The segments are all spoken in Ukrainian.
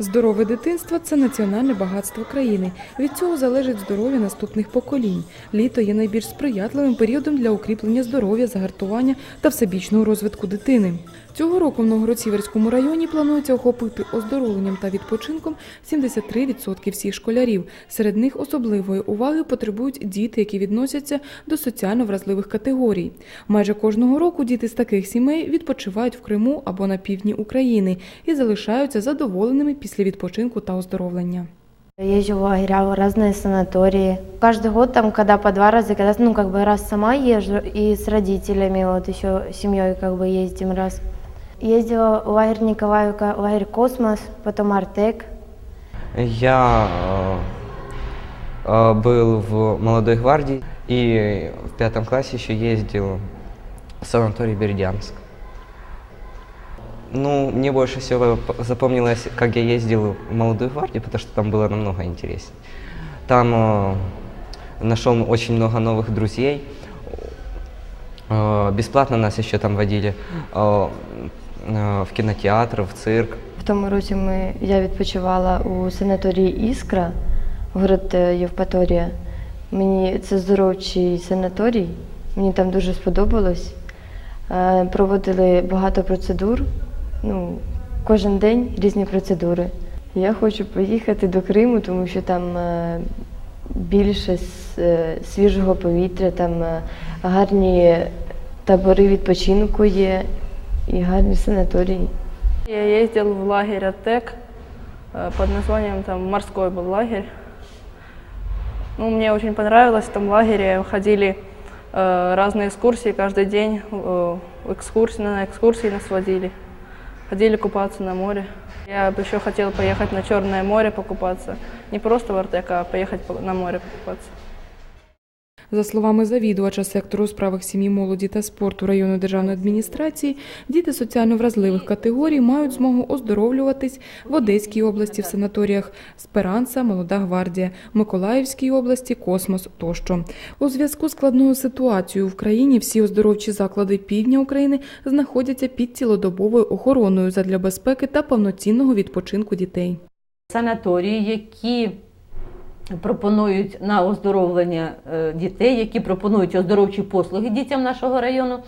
Здорове дитинство це національне багатство країни. Від цього залежить здоров'я наступних поколінь. Літо є найбільш сприятливим періодом для укріплення здоров'я, загартування та всебічного розвитку дитини. Цього року в Новгород-Сіверському районі планується охопити оздоровленням та відпочинком 73% всіх школярів. Серед них особливої уваги потребують діти, які відносяться до соціально вразливих категорій. Майже кожного року діти з таких сімей відпочивають в Криму або на півдні України і залишаються задоволеними після відпочинку та оздоровлення. Езжу в лагеря, в разные санатории. Каждый год там, когда по два раза, когда, ну, как бы раз сама езжу и с родителями, вот еще с семьей как бы ездим раз. Ездила в лагерь Николаевка, лагерь Космос, потом Артек. Я э, э, был в молодой гвардии и в пятом классе еще ездил в санаторий Бердянск. Ну, мне больше всего п- запомнилось, как я ездил в молодую гвардию, потому что там было намного интереснее. Там э, нашел очень много новых друзей. Э, бесплатно нас еще там водили э, э, в кинотеатр, в цирк. В тому році ми, я відпочивала у санаторії Іскра, город е, Євпаторія. Мені це здоровчий санаторій, мені там дуже сподобалось. Е, Проводили багато процедур, ну, кожен день різні процедури. Я хочу поїхати до Криму, тому що там е, більше с- е, свіжого повітря, там е, гарні табори відпочинку є і гарні санаторії. Я ездил в лагерь Артек э, под названием там морской был лагерь. Ну, мне очень понравилось в том лагере. Ходили э, разные экскурсии каждый день. э, экскурсии, на экскурсии нас водили. Ходили купаться на море. Я бы еще хотела поехать на Черное море покупаться. Не просто в Артек, а поехать по- на море покупаться. За словами завідувача сектору у справах сім'ї, молоді та спорту районної державної адміністрації, діти соціально вразливих категорій мають змогу оздоровлюватись в Одеській області в санаторіях Сперанса, Молода гвардія, Миколаївській області, Космос тощо. У зв'язку з складною ситуацією в країні всі оздоровчі заклади півдня України знаходяться під цілодобовою охороною задля безпеки та повноцінного відпочинку дітей. санаторії, які пропонують на оздоровлення е, дітей, які пропонують оздоровчі послуги дітям нашого району,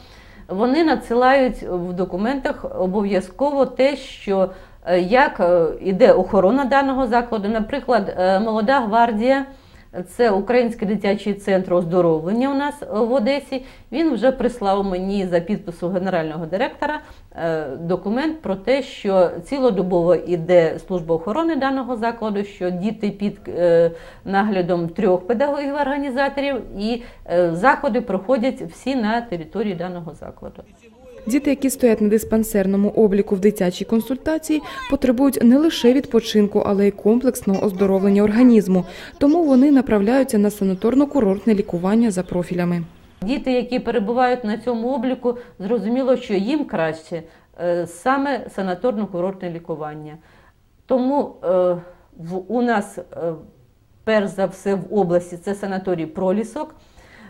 вони надсилають в документах обов'язково те, що е, як е, іде охорона даного закладу. Наприклад, молода гвардія. Це Український дитячий центр оздоровлення у нас в Одесі. Він вже прислав мені за підпису генерального директора е, документ про те, що цілодобово йде служба охорони даного закладу, що діти під е, наглядом трьох педагогів-організаторів і е, заходи проходять всі на території даного закладу. Діти, які стоять на диспансерному обліку в дитячій консультації, потребують не лише відпочинку, але й комплексного оздоровлення організму. Тому вони направляються на санаторно-курортне лікування за профілями. Діти, які перебувають на цьому обліку, зрозуміло, що їм краще е, саме санаторно-курортне лікування. Тому е, у нас е, перш за все в області це санаторій Пролісок.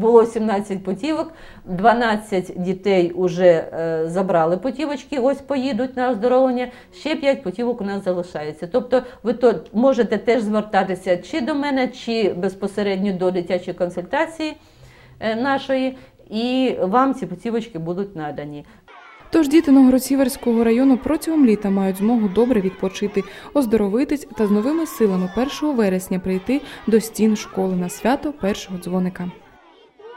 Було 17 путівок, 12 дітей вже е, забрали путівочки, ось поїдуть на оздоровлення, ще 5 путівок у нас залишається. Тобто ви то можете теж звертатися чи до мене, чи безпосередньо до дитячої консультації е, нашої, і вам ці путівочки будуть надані. Тож діти Новгород-Сіверського району протягом літа мають змогу добре відпочити, оздоровитись та з новими силами 1 вересня прийти до стін школи на свято першого дзвоника.